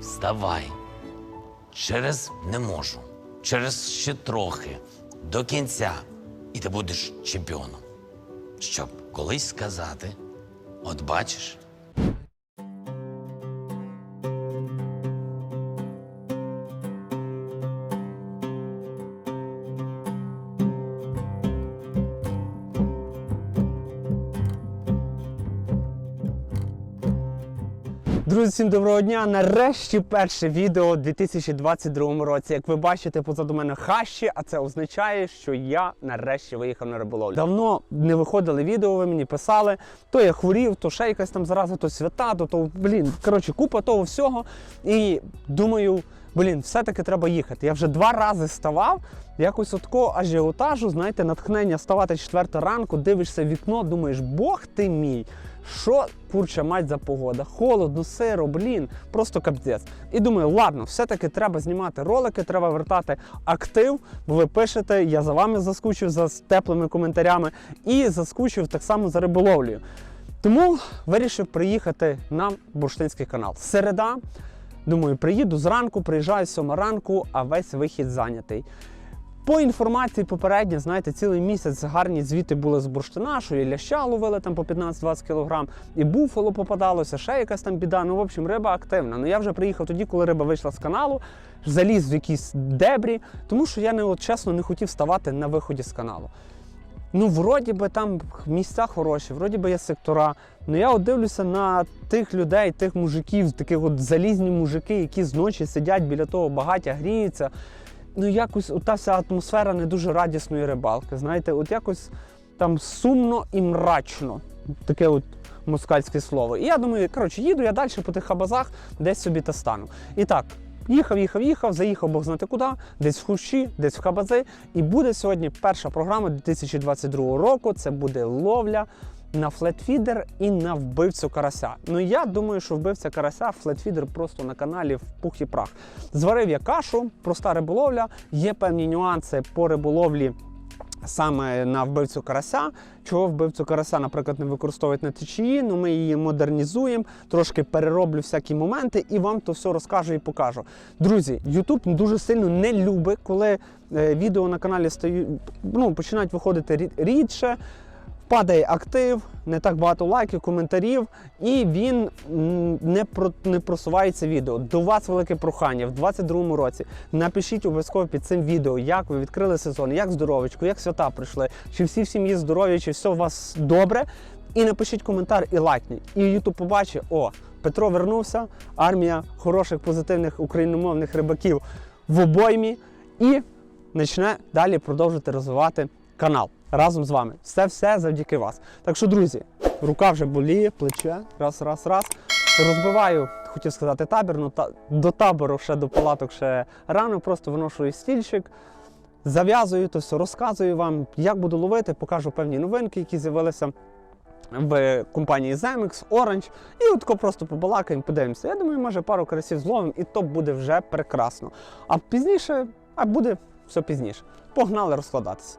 Вставай. Через не можу. Через ще трохи. До кінця. І ти будеш чемпіоном. Щоб колись сказати: от бачиш, Друзі, всім доброго дня! Нарешті перше відео у 2022 році. Як ви бачите, позаду мене хащі, а це означає, що я нарешті виїхав на риболовлю. Давно не виходили відео, ви мені писали. То я хворів, то ще якась там зараза, то свята, то, то блін, коротше, купа того всього. І думаю, блін, все-таки треба їхати. Я вже два рази ставав. Якось от ажіотажу, знаєте, натхнення ставати четверта ранку, дивишся вікно, думаєш, Бог ти мій. Що курча мать за погода? Холодно, сиро, блін, просто капець. І думаю, ладно, все-таки треба знімати ролики, треба вертати актив, бо ви пишете, я за вами заскучив за теплими коментарями і заскучив так само за риболовлею. Тому вирішив приїхати на бурштинський канал. Середа. Думаю, приїду зранку, приїжджаю сьома ранку, а весь вихід зайнятий. По інформації попередньо, знаєте, цілий місяць гарні звіти були з бурштина, що і ляща ловили там по 15-20 кг, і буфало попадалося, ще якась там біда. Ну, в общем, риба активна. Ну я вже приїхав тоді, коли риба вийшла з каналу, заліз в якісь дебрі, тому що я не от, чесно не хотів ставати на виході з каналу. Ну, вроді би там місця хороші, вроді би є сектора. Ну я от дивлюся на тих людей, тих мужиків, таких от залізні мужики, які зночі сидять біля того багаття, гріються. Ну, якось та вся атмосфера не дуже радісної рибалки. Знаєте, от якось там сумно і мрачно. Таке от москальське слово. І я думаю, коротше, їду я далі по тих хабазах, десь собі та стану. І так, їхав, їхав, їхав, заїхав Бог знати куди, десь в хущі, десь в хабази. І буде сьогодні перша програма 2022 року. Це буде ловля на флетфідер і на вбивцю карася. Ну я думаю, що вбивця карася, флетфідер просто на каналі в пух і прах. Зварив я кашу, проста риболовля. Є певні нюанси по риболовлі. Саме на вбивцю карася, чого вбивцю карася, наприклад, не використовують на течії, ну ми її модернізуємо, трошки перероблю всякі моменти і вам то все розкажу і покажу. Друзі, YouTube дуже сильно не любить, коли е, відео на каналі стають, ну, починають виходити рідше. Падає актив, не так багато лайків, коментарів, і він не про не просувається відео. До вас велике прохання в 22-му році. Напишіть обов'язково під цим відео, як ви відкрили сезон, як здоровечко, як свята прийшли, чи всі в сім'ї здорові, чи все у вас добре. І напишіть коментар і лайкніть. І YouTube побачить, о, Петро вернувся, армія хороших, позитивних україномовних рибаків в обоймі і почне далі продовжити розвивати канал разом з вами. Все все завдяки вас. Так що, друзі, рука вже боліє, плече, раз, раз, раз. Розбиваю, хотів сказати табір, ну та до табору ще до палаток ще рано, просто виношую стільчик. Зав'язую то все, розказую вам, як буду ловити, покажу певні новинки, які з'явилися в компанії Zemix, Orange. І от просто побалакаємо, подивимося. Я думаю, може пару карасів зловимо, і то буде вже прекрасно. А пізніше, а буде все пізніше. Погнали розкладатися.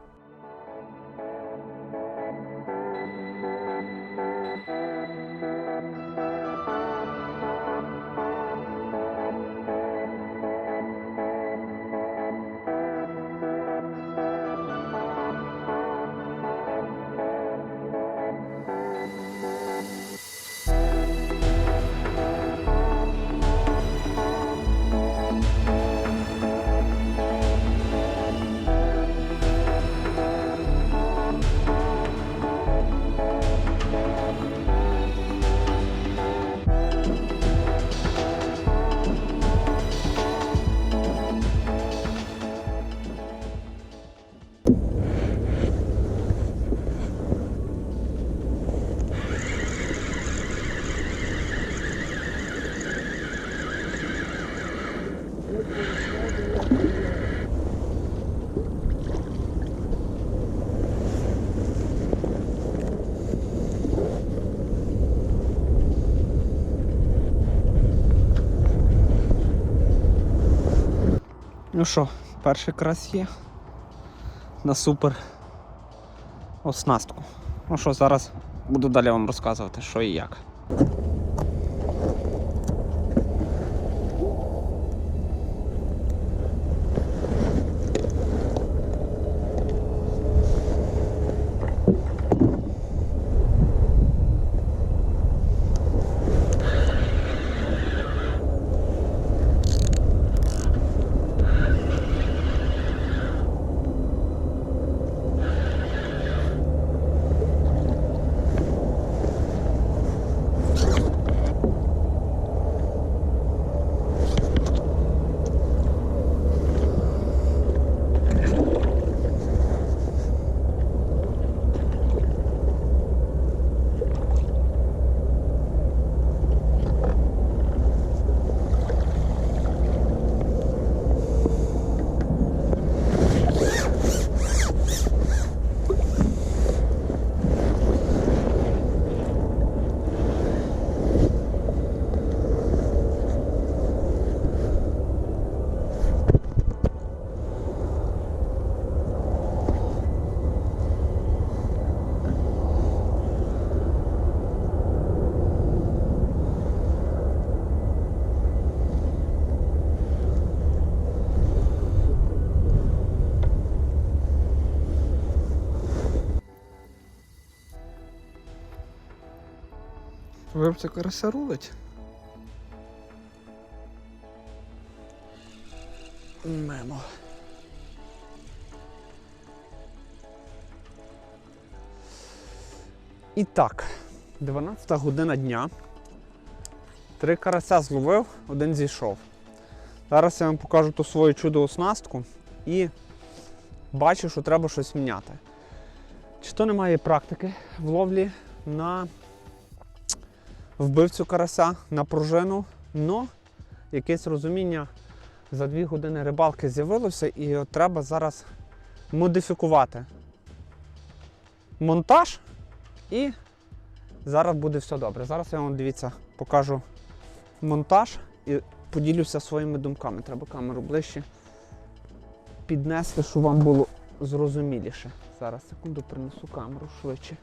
Ну що, перший крас є на супер оснастку. Ну що, зараз буду далі вам розказувати, що і як. Вибця карася рулить. Мемо. І так, 12 година дня. Три карася зловив, один зійшов. Зараз я вам покажу ту свою чудо оснастку і бачу, що треба щось міняти. Чи то немає практики в ловлі на вбивцю карася, на пружину, но якесь розуміння за дві години рибалки з'явилося, і от треба зараз модифікувати монтаж, і зараз буде все добре. Зараз я вам дивіться, покажу монтаж і поділюся своїми думками. Треба камеру ближче піднести, щоб вам було зрозуміліше. Зараз секунду принесу камеру швидше,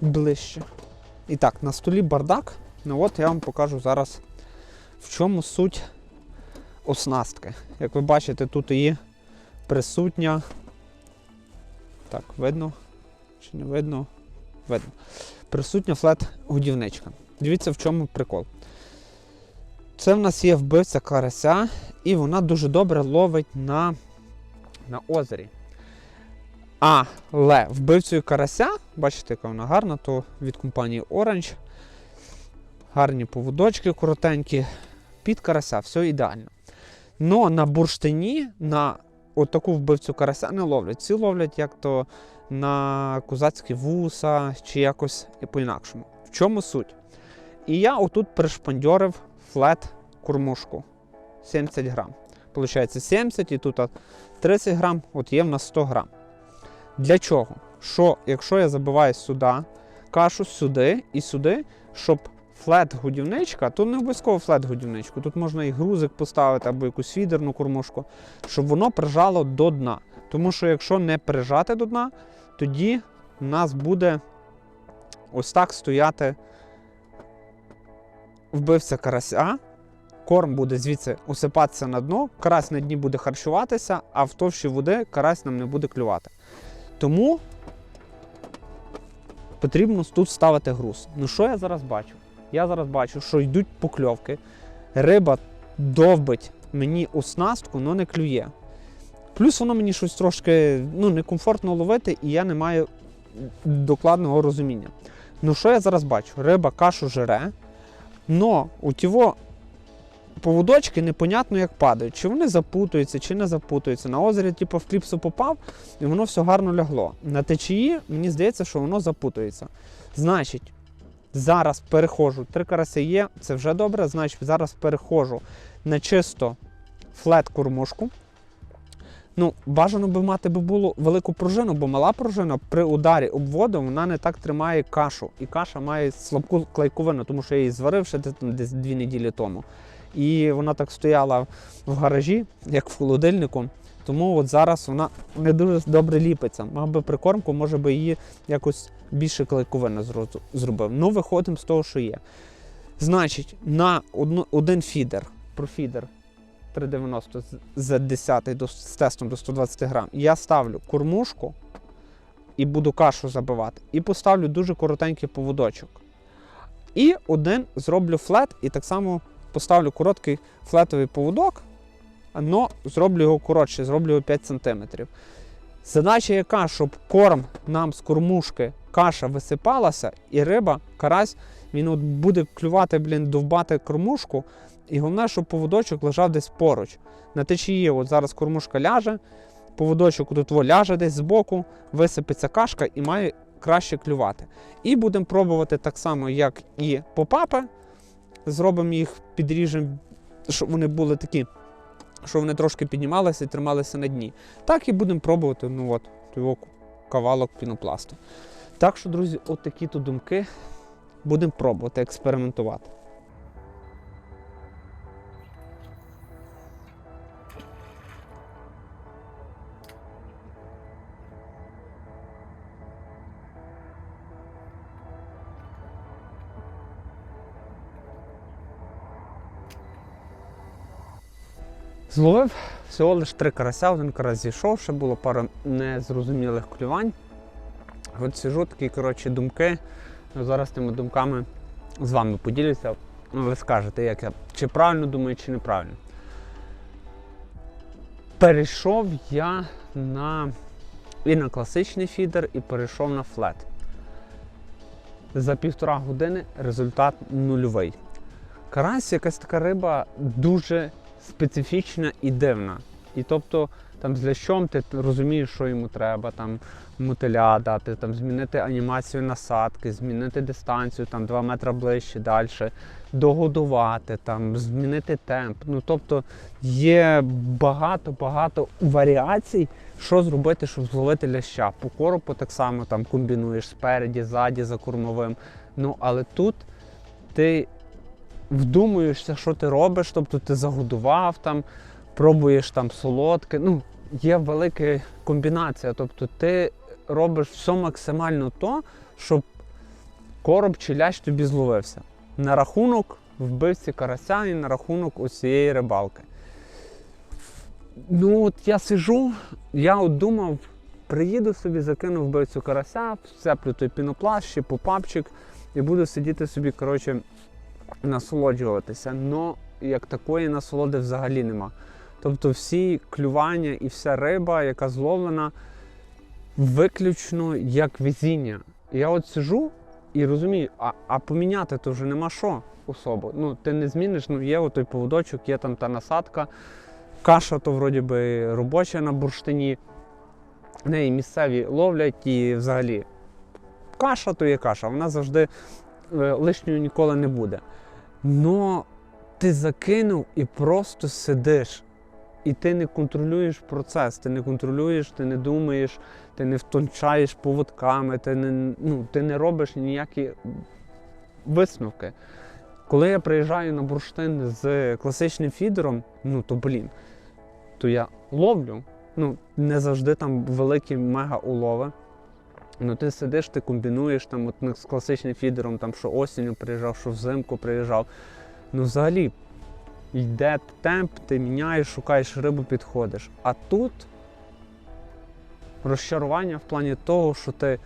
ближче. І так, на столі бардак. Ну от я вам покажу зараз, в чому суть оснастки. Як ви бачите, тут є присутня. Так, видно? Чи не видно? Видно. Присутня флет-годівничка. Дивіться, в чому прикол. Це в нас є вбивця карася, і вона дуже добре ловить на, на озері. Але вбивцею карася, бачите, яка вона гарна, то від компанії Orange. Гарні поводочки коротенькі, під карася, все ідеально. Но на бурштині на отаку вбивцю карася не ловлять. Ці ловлять як то на козацькі вуса чи якось по-інакшому. В чому суть? І я отут пришпандьорив флет кормушку 70 грам. Получається 70 і тут 30 грам, от є в нас 100 грам. Для чого? Що, якщо я забиваю сюди кашу сюди і сюди, щоб флет-годівничка, тут не обов'язково флет-годівничку, тут можна і грузик поставити або якусь фідерну кормушку, щоб воно прижало до дна. Тому що якщо не прижати до дна, тоді в нас буде ось так стояти вбивця карася, корм буде звідси осипатися на дно, карась на дні буде харчуватися, а в товщі води карась нам не буде клювати. Тому потрібно тут ставити груз. Ну що я зараз бачу? Я зараз бачу, що йдуть покльовки, риба довбить мені оснастку, але не клює. Плюс воно мені щось трошки ну, некомфортно ловити, і я не маю докладного розуміння. Ну що я зараз бачу? Риба кашу жере, але у тіво поводочки непонятно як падають. Чи вони запутуються, чи не запутуються. На озері, типу, в кліпсу попав, і воно все гарно лягло. На течії мені здається, що воно запутується. Значить, зараз переходжу. Три караси є, це вже добре. Значить, зараз переходжу на чисто флет-кормушку. Ну, бажано би мати би було велику пружину, бо мала пружина при ударі об воду вона не так тримає кашу. І каша має слабку клейковину, тому що я її зварив ще десь дві неділі тому. І вона так стояла в гаражі, як в холодильнику. Тому от зараз вона не дуже добре ліпиться. Мав би прикормку, може би її якось більше клейковини зробив. Ну, виходимо з того, що є. Значить, на одну, один фідер, профідер 3,90 з- з 10 до, з тестом до 120 грам, я ставлю кормушку і буду кашу забивати. І поставлю дуже коротенький поводочок. І один зроблю флет, і так само поставлю короткий флетовий поводок, але зроблю його коротше, зроблю його 5 см. Задача яка, щоб корм нам з кормушки каша висипалася, і риба, карась, він от буде клювати, блін, довбати кормушку. І головне, щоб поводочок лежав десь поруч. На течії, от зараз кормушка ляже, поводочок тут ляже десь збоку, висипеться кашка і має краще клювати. І будемо пробувати так само, як і попапи. Зробимо їх, підріжемо, щоб вони були такі, щоб вони трошки піднімалися і трималися на дні. Так і будемо пробувати ну от, його кавалок пінопласту. Так що, друзі, от такі то думки. Будемо пробувати експериментувати. Зловив всього лише три карася, один карась зійшов, ще було пара незрозумілих клювань. От сижу такі, коротше, думки. Зараз тими думками з вами поділюся. Ну, Ви скажете, як я чи правильно думаю, чи неправильно. Перейшов я на і на класичний фідер, і перейшов на флет. За півтора години результат нульовий. Карась якась така риба дуже специфічна і дивна. І тобто, там з лящом ти розумієш, що йому треба, там мотиля дати, там змінити анімацію насадки, змінити дистанцію, там 2 метри ближче, далі, догодувати, там, змінити темп. Ну тобто є багато-багато варіацій, що зробити, щоб зловити ляща. По коропу так само там комбінуєш спереді, ззаді, за кормовим. Ну але тут ти вдумуєшся, що ти робиш, тобто ти загодував там, пробуєш там солодке. Ну, є велика комбінація. Тобто ти робиш все максимально то, щоб короб чи лящ тобі зловився. На рахунок вбивці карася і на рахунок ось цієї рибалки. Ну, от я сижу, я от думав, приїду собі, закину вбивцю карася, вцеплю той пінопласт, ще попапчик і буду сидіти собі, коротше, насолоджуватися. Но як такої насолоди взагалі нема. Тобто всі клювання і вся риба, яка зловлена, виключно як везіння. Я от сижу і розумію, а, а поміняти то вже нема що особо. Ну, ти не зміниш, ну є отой поводочок, є там та насадка. Каша то вроді би робоча на бурштині. Неї місцеві ловлять і взагалі каша то є каша, вона завжди е, лишньою ніколи не буде. Но ти закинув і просто сидиш. І ти не контролюєш процес, ти не контролюєш, ти не думаєш, ти не втончаєш поводками, ти не, ну, ти не робиш ніякі висновки. Коли я приїжджаю на бурштин з класичним фідером, ну то блін, то я ловлю. Ну, не завжди там великі мега улови. Ну ти сидиш, ти комбінуєш там от, з класичним фідером, там що осінню приїжджав, що взимку приїжджав. Ну, взагалі, йде темп, ти міняєш, шукаєш рибу, підходиш. А тут розчарування в плані того, що ти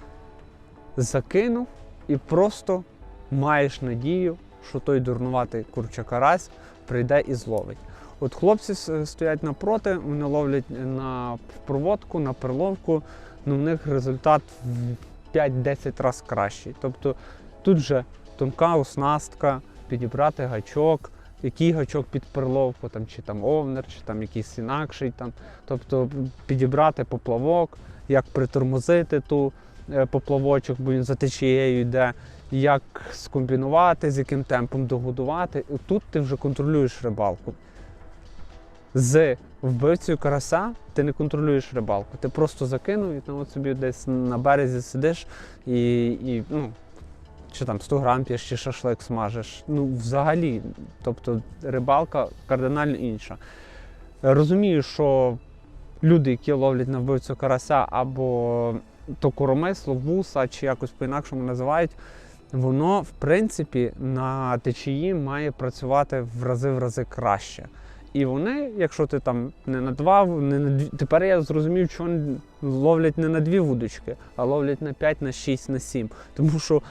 закинув і просто маєш надію, що той дурнуватий курча-карась прийде і зловить. От хлопці стоять напроти, вони ловлять на проводку, на перловку, ну в них результат в 5-10 разів кращий. Тобто тут вже тонка оснастка, підібрати гачок, який гачок під перловку, там, чи там овнер, чи там якийсь інакший. Там. Тобто підібрати поплавок, як притормозити ту е, поплавочок, бо він за течією йде, як скомбінувати, з яким темпом догодувати. Тут ти вже контролюєш рибалку. З вбивцею карася ти не контролюєш рибалку. Ти просто закинув і там от собі десь на березі сидиш і, і ну, чи там 100 грам п'єш, чи шашлик смажеш. Ну, взагалі, тобто рибалка кардинально інша. Розумію, що люди, які ловлять на вбивцю карася або то коромисло, вуса, чи якось по-інакшому називають, воно, в принципі, на течії має працювати в рази в рази краще. І вони, якщо ти там не на два, не на дві, тепер я зрозумів, що вони ловлять не на дві вудочки, а ловлять на 5, на 6, на 7. Тому що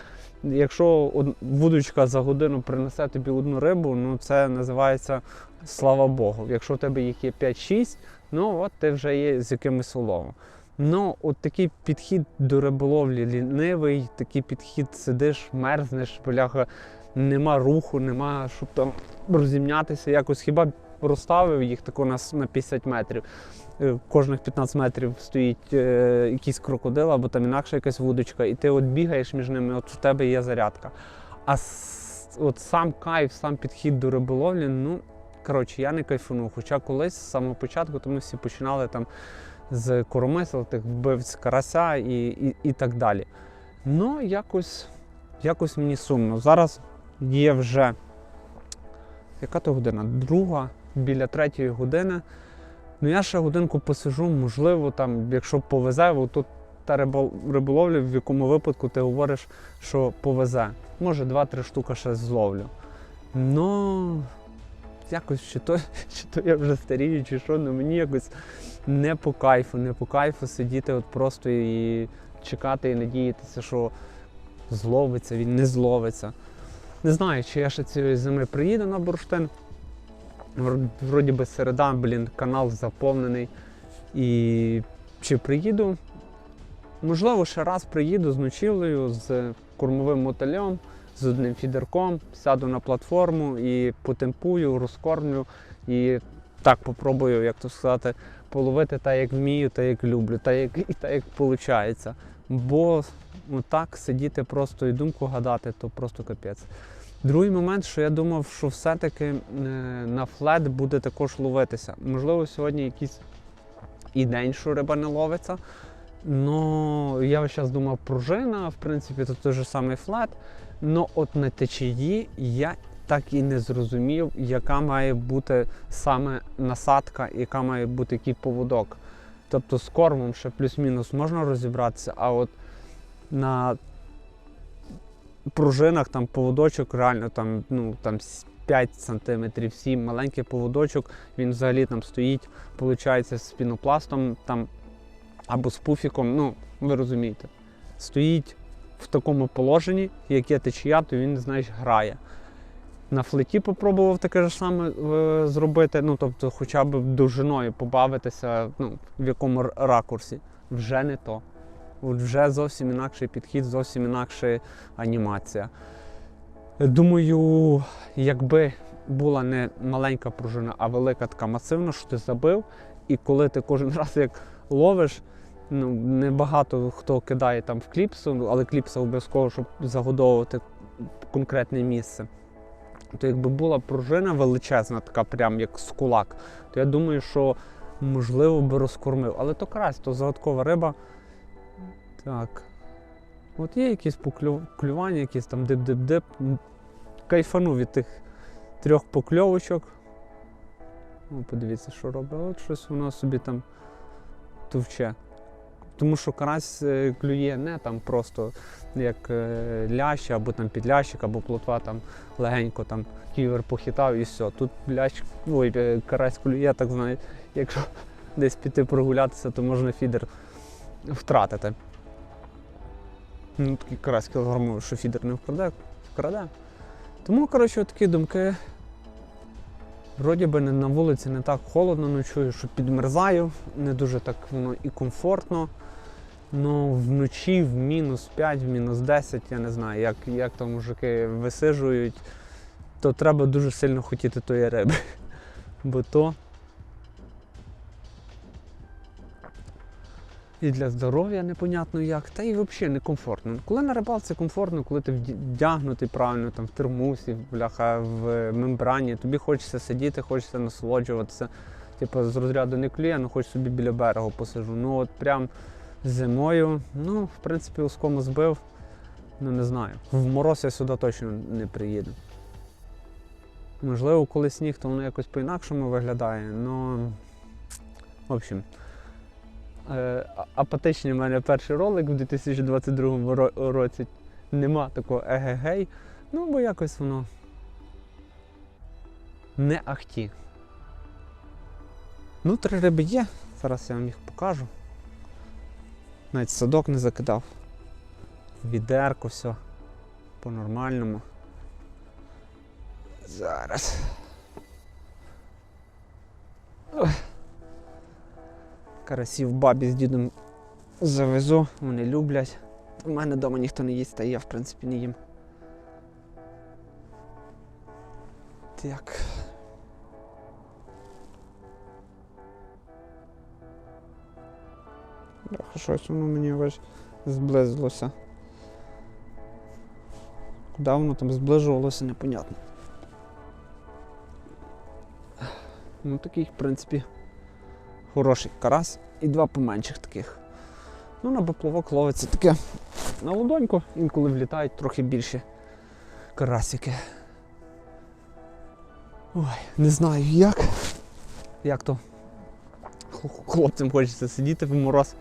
якщо вудочка за годину принесе тобі одну рибу, ну це називається слава Богу. Якщо у тебе їх є 5-6, ну от ти вже є з якимось уловом. Ну, от такий підхід до риболовлі лінивий, такий підхід сидиш, мерзнеш, бляха, нема руху, нема, щоб там розімнятися якось. Хіба розставив їх тако на, на 50 метрів. Е, Кожних 15 метрів стоїть е, якийсь крокодил або там інакша якась вудочка, і ти от бігаєш між ними, от у тебе є зарядка. А от сам кайф, сам підхід до риболовлі, ну коротше, я не кайфанув. Хоча колись з самого початку то ми всі починали там з коромисел, тих вбивць карася і, і, і так далі. Ну, якось, якось мені сумно. Зараз є вже яка то година? Друга, біля третьої години. Ну я ще годинку посижу, можливо, там, якщо повезе, тут та риболовля, в якому випадку ти говориш, що повезе. Може, два-три штука ще зловлю. Ну, якось чи то, чи то я вже старію, чи що, ну мені якось не по кайфу, не по кайфу сидіти от просто і чекати і надіятися, що зловиться, він не зловиться. Не знаю, чи я ще цієї зими приїду на бурштин. Вр- Вроді би середа, блін, канал заповнений. І чи приїду? Можливо, ще раз приїду з ночівлею, з кормовим мотелем, з одним фідерком, сяду на платформу і потемпую, розкормлю і так попробую, як то сказати, половити так, як вмію, так як люблю, так як і так, як виходить. Бо ну, так сидіти просто і думку гадати, то просто капець. Другий момент, що я думав, що все-таки е, на флет буде також ловитися. Можливо, сьогодні якийсь і день, що риба не ловиться. Ну, я час думав пружина, в принципі, то той же самий флет. Ну, от на течії я так і не зрозумів, яка має бути саме насадка, яка має бути який поводок. Тобто з кормом ще плюс-мінус можна розібратися, а от на пружинах там поводочок реально там, ну, там 5 см, 7 маленький поводочок, він взагалі там стоїть, виходить, з пінопластом там, або з пуфіком, ну, ви розумієте, стоїть в такому положенні, яке течія, то він, знаєш, грає. На флеті попробував таке ж саме е, зробити, ну тобто хоча б довжиною побавитися, ну, в якому ракурсі. Вже не то. Вже зовсім інакший підхід, зовсім інакша анімація. Думаю, якби була не маленька пружина, а велика така масивна, що ти забив, і коли ти кожен раз як ловиш, ну небагато хто кидає там в кліпсу, але кліпса обов'язково, щоб загодовувати конкретне місце. То якби була пружина величезна, така прям як з кулак, то я думаю, що можливо би розкормив. Але то карась, то загадкова риба. Так. От є якісь поклювання, якісь там дип-дип-дип. Кайфану від тих трьох покльовочок. О, подивіться, що робить. От щось воно собі там товче. Тому що карась е, клює не там просто як е, лящ, або там підлящик, або плотва там легенько там ківер похитав і все. Тут лящ, ой, е, карась клює, так знаєте, якщо десь піти прогулятися, то можна фідер втратити. Ну, такий карась кілограмовий, що фідер не вкраде, вкраде. Тому, коротше, такі думки. Вроді би на вулиці не так холодно ночую, що підмерзаю, не дуже так воно і комфортно. Ну, вночі в мінус 5, в мінус 10, я не знаю, як, як там мужики висижують, то треба дуже сильно хотіти тої риби. Бо то і для здоров'я непонятно як, та і взагалі некомфортно. Коли на рибалці комфортно, коли ти вдягнутий правильно там, в термусі, бляха, в мембрані, тобі хочеться сидіти, хочеться насолоджуватися. Типу, з розряду не клює, ну хоч собі біля берегу посижу. Ну от прям зимою, ну, в принципі, ускому збив. Ну не знаю. В мороз я сюди точно не приїду. Можливо, коли сніг, то воно якось по-інакшому виглядає. Ну, в общем, е, апатичний в мене перший ролик в 2022 році. Нема такого егегей. Ну, бо якось воно не ахті. Ну, три риби є. Зараз я вам їх покажу. Навіть садок не закидав. Відерко все по-нормальному. Зараз. Карасів бабі з дідом завезу, вони люблять. У мене вдома ніхто не їсть, та я в принципі не їм. Так. Щось воно мені ось зблизилося. Куди воно там зближувалося, непонятно. Ну такий, в принципі, хороший карась і два поменших таких. Ну, на поплавок ловиться таке на ладоньку, інколи влітають трохи більші карасики. Ой, не знаю як. Як то хл- хлопцям хочеться сидіти в мороз.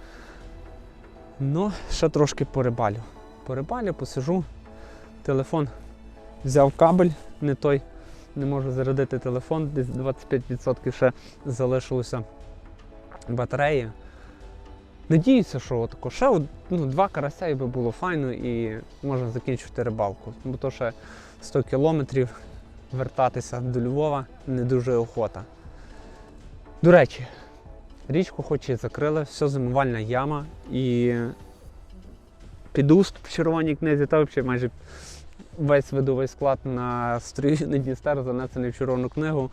Ну, ще трошки порибалю. Порибалю, посижу. Телефон взяв кабель, не той. Не можу зарядити телефон, десь 25% ще залишилося батареї. Надіюся, що отако ще ну, два карася і би було файно і можна закінчити рибалку. Бо то ще 100 кілометрів вертатися до Львова не дуже охота. До речі, річку хоч і закрили, все зимувальна яма і підуст в червоній книзі, та взагалі майже весь видовий склад на стрій на Дністер занесений в червону книгу.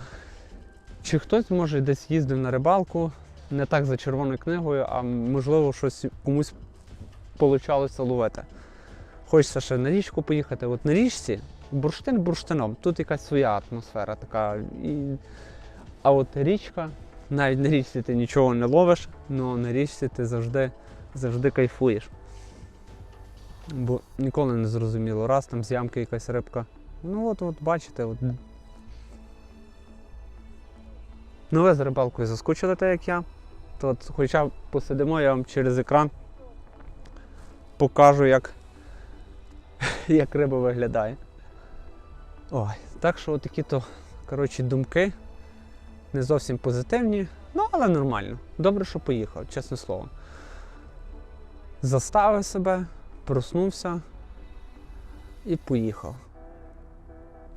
Чи хтось може десь їздив на рибалку, не так за червоною книгою, а можливо щось комусь получалося ловити. Хочеться ще на річку поїхати. От на річці бурштин бурштином, тут якась своя атмосфера така. І... А от річка, навіть на річці ти нічого не ловиш, але на річці ти завжди, завжди кайфуєш. Бо ніколи не зрозуміло, раз там з ямки якась рибка. Ну от, от бачите, от. Ну ви з рибалкою заскучили так, як я. От хоча посидимо, я вам через екран покажу, як, як риба виглядає. Ой, так що такі то коротше, думки не зовсім позитивні, ну але нормально. Добре, що поїхав, чесне слово. Заставив себе, проснувся і поїхав.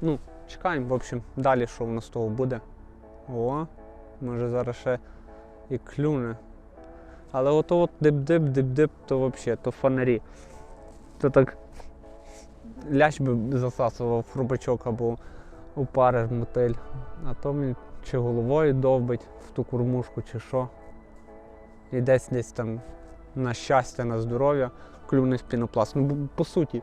Ну, чекаємо, в общем, далі, що в нас того буде. О, може зараз ще і клюне. Але ото от дип-дип, дип-дип, то взагалі, то фонарі. То так лящ би засасував хрубачок або у пари мотиль. А то він чи головою довбить в ту кормушку, чи що. І десь десь там на щастя, на здоров'я клюне з пінопласт. Ну, по суті,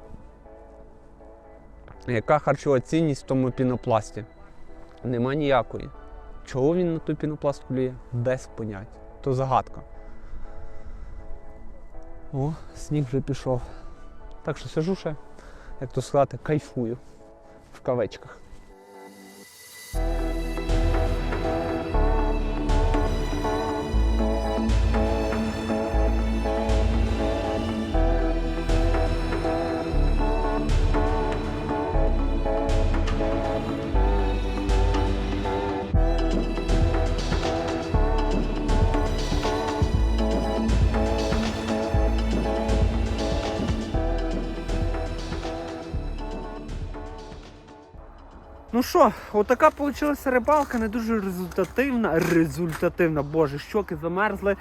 яка харчова цінність в тому пінопласті? Нема ніякої. Чого він на той пінопласт клює? Без поняття. То загадка. О, сніг вже пішов. Так що сижу ще, як то сказати, кайфую в кавичках. Ну що, отака вийшла рибалка, не дуже результативна. Результативна, боже, щоки замерзли,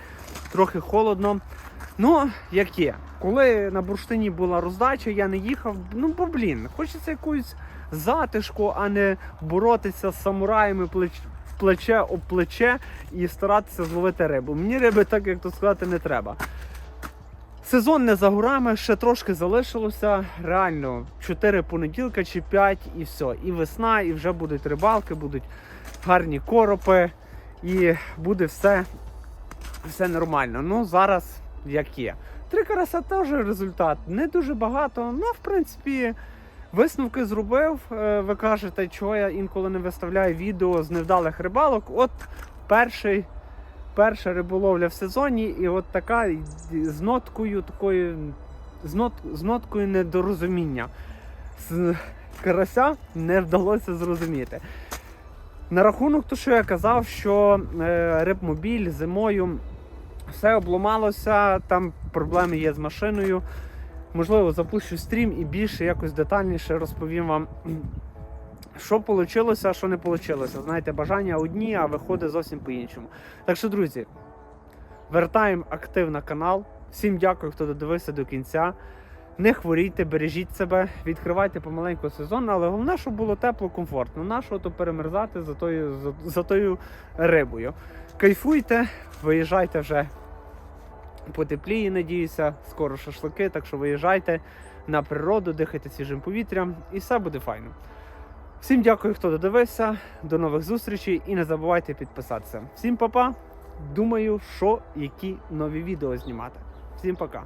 трохи холодно. Ну, як є. Коли на бурштині була роздача, я не їхав. Ну, бо блін, хочеться якусь затишку, а не боротися з самураями плеч... плече об плече і старатися зловити рибу. Мені риби, так як то сказати, не треба. Сезон не за горами, ще трошки залишилося. Реально, 4 понеділка чи 5 і все. І весна, і вже будуть рибалки, будуть гарні коропи, і буде все, все нормально. Ну, зараз як є. Три карася теж результат. Не дуже багато. Ну, в принципі, висновки зробив. Е, Ви кажете, чого я інколи не виставляю відео з невдалих рибалок. От перший перша риболовля в сезоні, і от така з ноткою такою, з, нот, з ноткою недорозуміння. З карася не вдалося зрозуміти. На рахунок того, що я казав, що е, рибмобіль зимою все обламалося, там проблеми є з машиною. Можливо, запущу стрім і більше якось детальніше розповім вам, що вийшло, що не вийшло. Знаєте, бажання одні, а виходить зовсім по-іншому. Так що, друзі, вертаємо актив на канал. Всім дякую, хто додивився до кінця. Не хворійте, бережіть себе, відкривайте помаленьку сезон, але головне, щоб було тепло, комфортно. Нашого то перемерзати за тою, за, за тою рибою. Кайфуйте, виїжджайте вже потепліє, надіюся, скоро шашлики, так що виїжджайте на природу, дихайте свіжим повітрям і все буде файно. Всім дякую, хто додивився. До нових зустрічей і не забувайте підписатися. Всім па-па. Думаю, що які нові відео знімати. Всім пока.